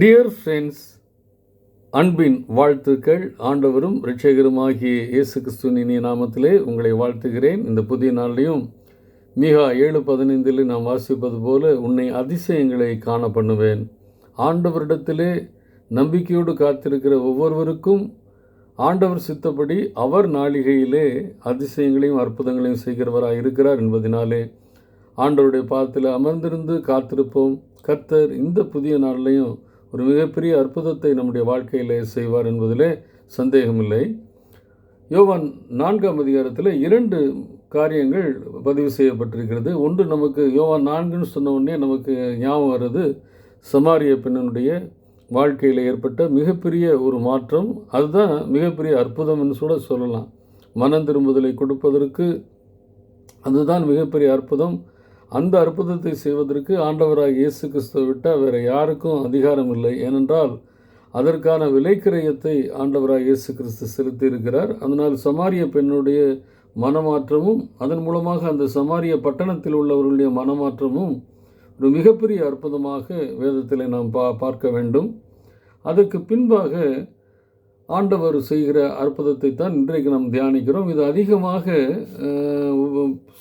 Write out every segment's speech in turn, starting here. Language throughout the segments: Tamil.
டியர் ஃப்ரெண்ட்ஸ் அன்பின் வாழ்த்துக்கள். ஆண்டவரும் ரிட்சகருமாகிய இயேசு கிறிஸ்துவின் இனிய நாமத்திலே உங்களை வாழ்த்துகிறேன். இந்த புதிய நாளிலையும் மிகா ஏழு பதினைந்தில் நாம் வாசிப்பது போல உன்னை அதிசயங்களை காண பண்ணுவேன். ஆண்டவரிடத்திலே நம்பிக்கையோடு காத்திருக்கிற ஒவ்வொருவருக்கும் ஆண்டவர் சித்தப்படி அவர் நாளிகையிலே அதிசயங்களையும் அற்புதங்களையும் செய்கிறவராக இருக்கிறார் என்பதினாலே ஆண்டவருடைய பாதத்தில் அமர்ந்திருந்து காத்திருப்போம். கர்த்தர் இந்த புதிய நாள்லையும் ஒரு மிகப்பெரிய அற்புதத்தை நம்முடைய வாழ்க்கையிலே செய்வார் என்பதிலே சந்தேகமில்லை. யோவான் நான்காம் அதிகாரத்தில் இரண்டு காரியங்கள் பதிவு செய்யப்பட்டிருக்கிறது. ஒன்று நமக்கு யோவான் நான்குன்னு சொன்ன உடனே நமக்கு ஞாபகம் வருது சமாரிய பெண்ணனுடைய வாழ்க்கையில் ஏற்பட்ட மிகப்பெரிய ஒரு மாற்றம். அதுதான் மிகப்பெரிய அற்புதம்னு கூட சொல்லலாம். மனம் திரும்புதலை கொடுப்பதற்கு அதுதான் மிகப்பெரிய அற்புதம். அந்த அற்புதத்தை செய்வதற்கு ஆண்டவராக இயேசு கிறிஸ்துவை விட்டால் வேறு யாருக்கும் அதிகாரம் இல்லை. ஏனென்றால் அதற்கான விலைக்கிரயத்தை ஆண்டவராக இயேசு கிறிஸ்து செலுத்தி இருக்கிறார் அதனால் சமாரிய பெண்ணுடைய மனமாற்றமும் அதன் மூலமாக அந்த சமாரிய பட்டணத்தில் உள்ளவர்களுடைய மனமாற்றமும் ஒரு மிகப்பெரிய அற்புதமாக வேதத்தில் நாம் பா பார்க்க வேண்டும். அதற்கு பின்பாக ஆண்டவர் செய்கிற அற்புதத்தை தான் இன்றைக்கு நாம் தியானிக்கிறோம். இது அதிகமாக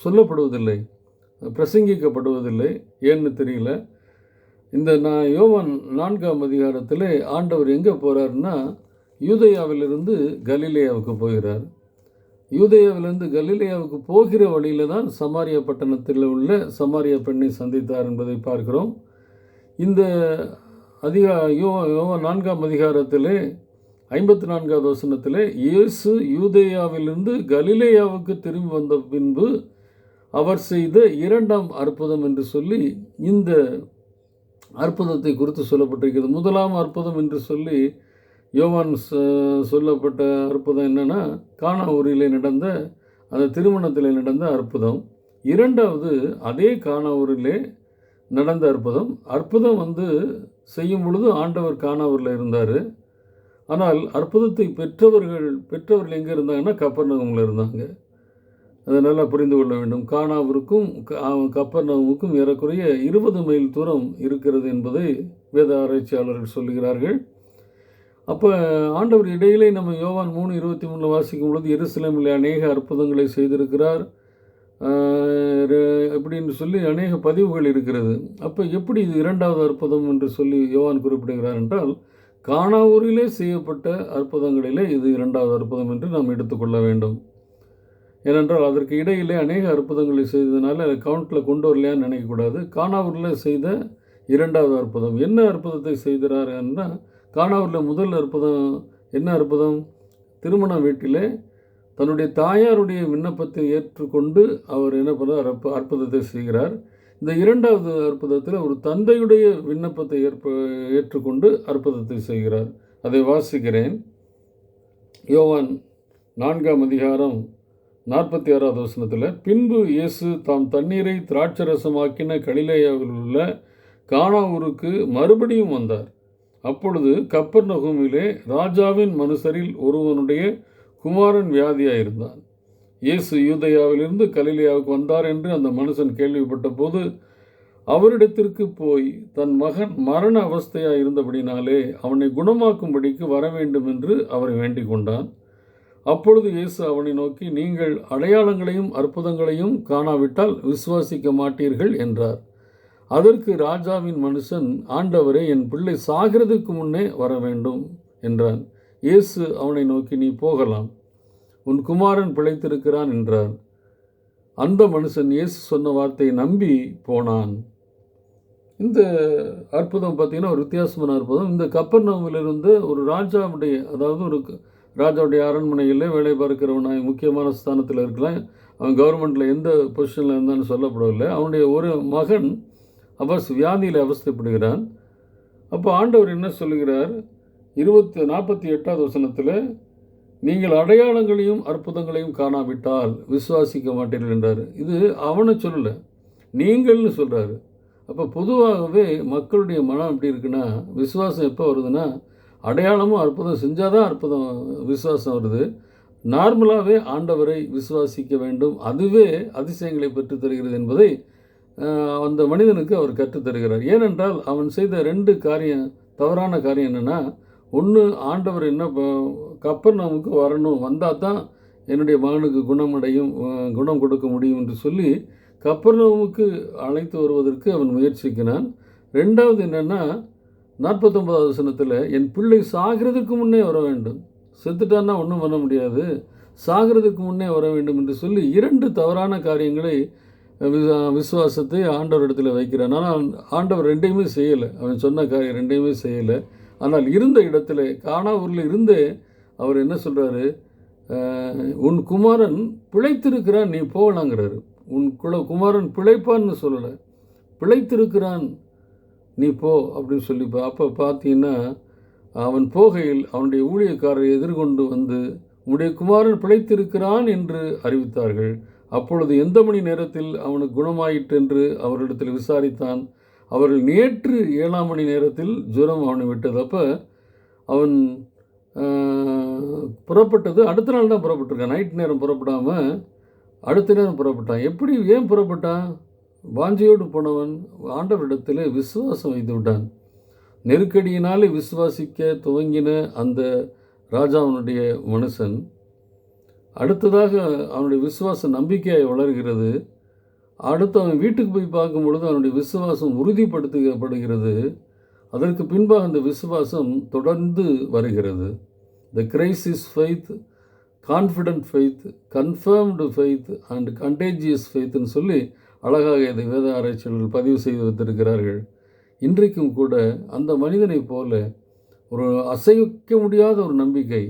சொல்லப்படுவதில்லை. பிரசங்கிக்கப்படுவதில்லை. ஏன்னு தெரியல. இந்த நான் யோவான் நான்காம் அதிகாரத்தில் ஆண்டவர் எங்கே போகிறாருன்னா யூதயாவிலிருந்து கலிலேயாவுக்கு போகிறார். யூதயாவிலிருந்து கலிலேயாவுக்கு போகிற வழியில் தான் சமாரிய பட்டணத்தில் உள்ள சமாரிய பெண்ணை சந்தித்தார் என்பதை பார்க்கிறோம். இந்த அதிகா யோ யோவான் நான்காம் அதிகாரத்திலே ஐம்பத்தி நான்காவது வசனத்தில் இயேசு யூதேயாவிலிருந்து கலிலேயாவுக்கு திரும்பி வந்த பின்பு அவர் செய்த இரண்டாம் அற்புதம் என்று சொல்லி இந்த அற்புதத்தை குறித்து சொல்லப்பட்டிருக்கிறது. முதலாம் அற்புதம் என்று சொல்லி யோவான் ச- சொல்லப்பட்ட அற்புதம் என்னென்னா கானா நடந்த அந்த திருமணத்தில் நடந்த அற்புதம். இரண்டாவது அதே கானா நடந்த அற்புதம். அற்புதம் வந்து செய்யும் பொழுது ஆண்டவர் கானாவூரில் இருந்தார். ஆனால் அற்புதத்தை பெற்றவர்கள் பெற்றவர்கள் எங்கே இருந்தாங்கன்னா கப்பர்நகமில் இருந்தாங்க. அதை நல்லா புரிந்து கொள்ள வேண்டும். கானாவிற்கும் கப்பர்நகமுக்கும் ஏறக்குறைய இருபது மைல் தூரம் இருக்கிறது என்பதை வேத ஆராய்ச்சியாளர்கள் சொல்லுகிறார்கள். அப்போ ஆண்டவர் இடையிலே நம்ம யோவான் மூணு இருபத்தி மூணில் வாசிக்கும் பொழுது எருசலேமில் அநேக அற்புதங்களை செய்திருக்கிறார். ரெ- அப்படின்னு சொல்லி அநேக பதிவுகள் இருக்கிறது. அப்போ எப்படி இது இரண்டாவது அற்புதம் என்று சொல்லி யோவான் குறிப்பிடுகிறார் என்றால் கானாவூரிலே செய்யப்பட்ட அற்புதங்களிலே இது இரண்டாவது அற்புதம் என்று நாம் எடுத்துக்கொள்ள வேண்டும். ஏனென்றால் அதற்கு இடையிலே அநேக அற்புதங்களை செய்ததுனால கவுண்டில் கொண்டு வரலையான்னு நினைக்கக்கூடாது. கானாவூரில் செய்த இரண்டாவது அற்புதம். என்ன அற்புதத்தை செய்கிறார் என்றால் கானாவூரில் முதல் அற்புதம் என்ன அற்புதம்? திருமண வீட்டிலே தன்னுடைய தாயாருடைய விண்ணப்பத்தை ஏற்றுக்கொண்டு அவர் என்ன பண்ணுறார் அற்ப அற்புதத்தை செய்கிறார். இந்த இரண்டாவது அற்புதத்தில் ஒரு தந்தையுடைய விண்ணப்பத்தை ஏற்ப ஏற்றுக்கொண்டு அற்புதத்தை செய்கிறார். அதை வாசிக்கிறேன். யோவான் நான்காம் அதிகாரம் நாற்பத்தி ஆறாவது வசனத்தில் பின்பு இயேசு தாம் தண்ணீரை திராட்சரசமாக்கின கலிலேயாவில் உள்ள கானாவூருக்கு மறுபடியும் வந்தார். அப்பொழுது கப்பர் நகுமிலே ராஜாவின் மனுஷரில் ஒருவனுடைய குமாரன் வியாதியாயிருந்தான். இயேசு யூதயாவிலிருந்து கலிலேயாவுக்கு வந்தார் என்று அந்த மனுஷன் கேள்விப்பட்ட போது அவரிடத்திற்கு போய் தன் மகன் மரண அவஸ்தையாக இருந்தபடினாலே அவனை குணமாக்கும்படிக்கு வர வேண்டும் என்று அவரை வேண்டிக் கொண்டான். அப்பொழுது இயேசு அவனை நோக்கி நீங்கள் அடையாளங்களையும் அற்புதங்களையும் காணாவிட்டால் விசுவாசிக்க மாட்டீர்கள் என்றார். அதற்கு ராஜாவின் மனுஷன் ஆண்டவரே என் பிள்ளை சாகிறதுக்கு முன்னே வர வேண்டும் என்றான். இயேசு அவனை நோக்கி நீ போகலாம் உன் குமாரன் பிழைத்திருக்கிறான் என்றார். அந்த மனுஷன் இயேசு சொன்ன வார்த்தையை நம்பி போனான். இந்த அற்புதம் பார்த்தீங்கன்னா ஒரு வித்தியாசமான அற்புதம். இந்த கப்பர்நகமிலிருந்து ஒரு ராஜாவுடைய அதாவது ஒரு ராஜாவுடைய அரண்மனையில் வேலை பார்க்கிறவனாய் முக்கியமான ஸ்தானத்தில் இருக்கலாம். அவன் கவர்மெண்ட்டில் எந்த பொசிஷனில் இருந்தான்னு சொல்லப்படவில்லை. அவனுடைய ஒரு மகன் அவஸ் வியாதியில் அவஸ்தைப்படுகிறான். அப்போ ஆண்டவர் என்ன சொல்லுகிறார்? இருபத்தி நாற்பத்தி எட்டாவது வசனத்தில் நீங்கள் அடையாளங்களையும் அற்புதங்களையும் காணாவிட்டால் விசுவாசிக்க மாட்டீர்கள் என்றார். இது அவனை சொல்லலை நீங்கள்னு சொல்கிறாரு அப்போ பொதுவாகவே மக்களுடைய மனம் எப்படி இருக்குன்னா விசுவாசம் எப்போ வருதுன்னா அடையாளமும் அற்புதம் செஞ்சால் தான் அற்புதம் விசுவாசம் வருது. நார்மலாகவே ஆண்டவரை விசுவாசிக்க வேண்டும். அதுவே அதிசயங்களை பெற்றுத்தருகிறது என்பதை அந்த மனிதனுக்கு அவர் கற்றுத் தருகிறார். ஏனென்றால் அவன் செய்த ரெண்டு காரியம் தவறான காரியம் என்னென்னா ஒன்று ஆண்டவர் என்ன கப்பர் நமக்கு வரணும். வந்தால் தான் என்னுடைய மகனுக்கு குணமடையும் அடையும் குணம் கொடுக்க முடியும் என்று சொல்லி கப்பர்நவுமுக்கு அழைத்து வருவதற்கு அவன் முயற்சிக்கிறான். ரெண்டாவது என்னென்னா நாற்பத்தொன்பதாவது வசனத்தில் என் பிள்ளை சாகிறதுக்கு முன்னே வர வேண்டும். செத்துட்டான்னா ஒன்றும் பண்ண முடியாது. சாகிறதுக்கு முன்னே வர வேண்டும் என்று சொல்லி இரண்டு தவறான காரியங்களை விசுவாசத்தை ஆண்டவர் இடத்துல வைக்கிறான் ஆனால் ஆண்டவர் ரெண்டையுமே செய்யலை. அவன் சொன்ன காரியம் ரெண்டையுமே செய்யலை. ஆனால் இருந்த இடத்துல காணாவூரில் இருந்தே அவர் என்ன சொல்கிறாரு உன் குமாரன் பிழைத்திருக்கிறான் நீ போகலாங்கிறாரு. உன் குல குமாரன் பிழைப்பான்னு சொல்லலை. பிழைத்திருக்கிறான் நீ போ அப்படின்னு சொல்லி பா- அப்போ பார்த்தீங்கன்னா அவன் போகையில் அவனுடைய ஊழியக்காரரை எதிர்கொண்டு வந்து உன்னுடைய குமாரன் பிழைத்திருக்கிறான் என்று அறிவித்தார்கள். அப்பொழுது எந்த மணி நேரத்தில் அவனுக்கு குணமாயிற்று என்று அவரிடத்தில் விசாரித்தான். அவர்கள் நேற்று ஏழாம் மணி நேரத்தில் ஜுரம் அவனை விட்டது. அப்போ அவன் புறப்பட்டது. அடுத்த நாள் தான் புறப்பட்டிருக்கான். நைட் நேரம் புறப்படாமல் அடுத்த நேரம் புறப்பட்டான். எப்படி ஏன் புறப்பட்டான்? வாஞ்சியோடு போனவன் ஆண்டவரிடத்தில் விசுவாசம் வைத்து விட்டான் நெருக்கடியினாலே விசுவாசிக்க துவங்கின அந்த ராஜாவனுடைய மனுஷன் அடுத்ததாக அவனுடைய விசுவாச நம்பிக்கையை வளர்கிறது. அடுத்து அவன் வீட்டுக்கு போய் பார்க்கும் பொழுது அவனுடைய விசுவாசம் உறுதிப்படுத்தப்படுகிறது. அதற்கு பின்பாக அந்த விசுவாசம் தொடர்ந்து வருகிறது. The crisis faith confident faith confirmed faith and contagious ஃபெய்த்னு சொல்லி அழகாக இந்த வேத ஆராய்ச்சியாளர்கள் பதிவு செய்து வைத்திருக்கிறார்கள். இன்றைக்கும் கூட அந்த மனிதனைப் போல ஒரு அசைக்க முடியாத ஒரு நம்பிக்கை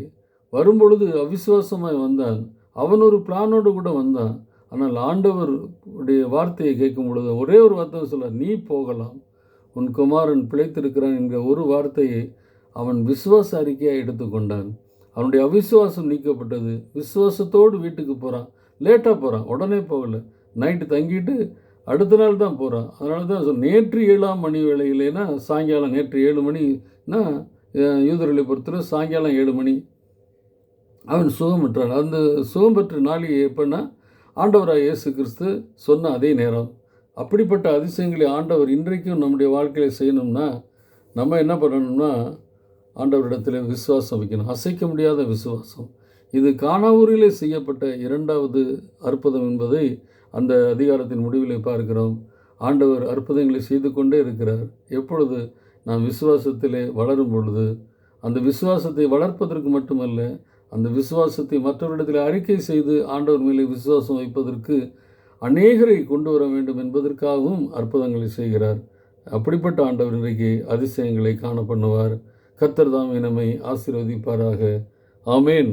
வரும்பொழுது அவிசுவாசமாய் வந்தான் அவன் ஒரு பிளானோடு கூட வந்தான். ஆனால் ஆண்டவர் உடைய வார்த்தையை கேட்கும் பொழுது ஒரே ஒரு வார்த்தை சொல்ல நீ போகலாம். உன் குமாரன் பிழைத்திருக்கிறான் என்கிற ஒரு வார்த்தையை அவன் விசுவாச அறிக்கையாக எடுத்துக்கொண்டான் அவனுடைய அவிசுவாசம் நீக்கப்பட்டது. விசுவாசத்தோடு வீட்டுக்கு போகிறான் லேட்டாக போகிறான் உடனே போகலை. நைட்டு தங்கிட்டு அடுத்த நாள் தான் போகிறான் அதனால தான் சொல் நேற்று ஏழாம் மணி வேலையிலேனா சாயங்காலம் நேற்று ஏழு மணினா அஹ், யூதர்களை பொறுத்தவரை சாயங்காலம் ஏழு மணி. அவன் சுகம் பெற்றான். அந்த சுகம் பெற்ற நாளிகை எப்படின்னா ஆண்டவராக இயேசு கிறிஸ்து சொன்ன அதே நேரம். அப்படிப்பட்ட அதிசயங்களை ஆண்டவர் இன்றைக்கும் நம்முடைய வாழ்க்கையில் செய்யணும்னா நம்ம என்ன பண்ணணும்னா ஆண்டவரிடத்தில் விசுவாசம் வைக்கணும். அசைக்க முடியாத விசுவாசம். இது காணாவூரிலே செய்யப்பட்ட இரண்டாவது அற்புதம் என்பதை அந்த அதிகாரத்தின் முடிவில் பார்க்கிறோம். ஆண்டவர் அற்புதங்களை செய்து கொண்டே இருக்கிறார். எப்பொழுது நாம் விசுவாசத்திலே வளரும் பொழுது அந்த விசுவாசத்தை வளர்ப்பதற்கு மட்டுமல்ல அந்த விசுவாசத்தை மற்றவரிடத்தில் அறிக்கை செய்து ஆண்டவர் மேலே விசுவாசம் வைப்பதற்கு அநேகரை கொண்டு வர வேண்டும் என்பதற்காகவும் அற்புதங்களை செய்கிறார். அப்படிப்பட்ட ஆண்டவர் இன்றைக்கு அதிசயங்களை காண பண்ணுவார். கத்தர் தாம் இனமை ஆசீர்வதிப்பாராக. ஆமேன்.